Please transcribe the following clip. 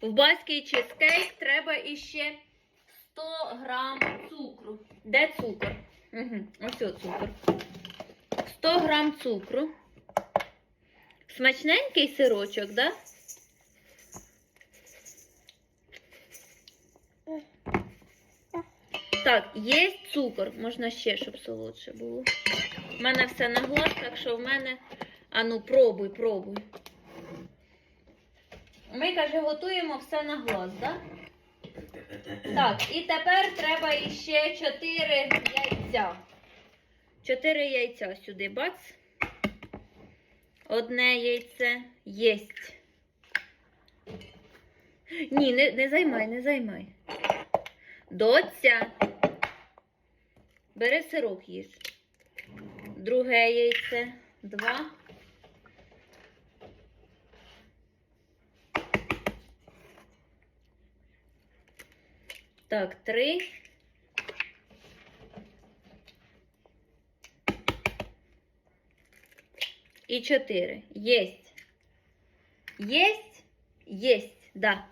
В баський чизкейк треба іще 100 грам цукру. Де цукор? Угу. Ось о цукор. 100 грам цукру. Смачненький сирочок, да? Так, є цукор. Можна ще, щоб солодше було. У мене все на глаз, так що в мене. А ну, пробуй, пробуй. Ми, каже, готуємо все на глаз, так? Да? Так, і тепер треба іще 4 яйця. 4 яйця сюди, бац. Одне яйце єсть. Ні, не, не займай, не займай. Доця. Бери сирок їж. Друге яйце. Два. Так, три. І чотири. Єсть. Єсть? Єсть, да.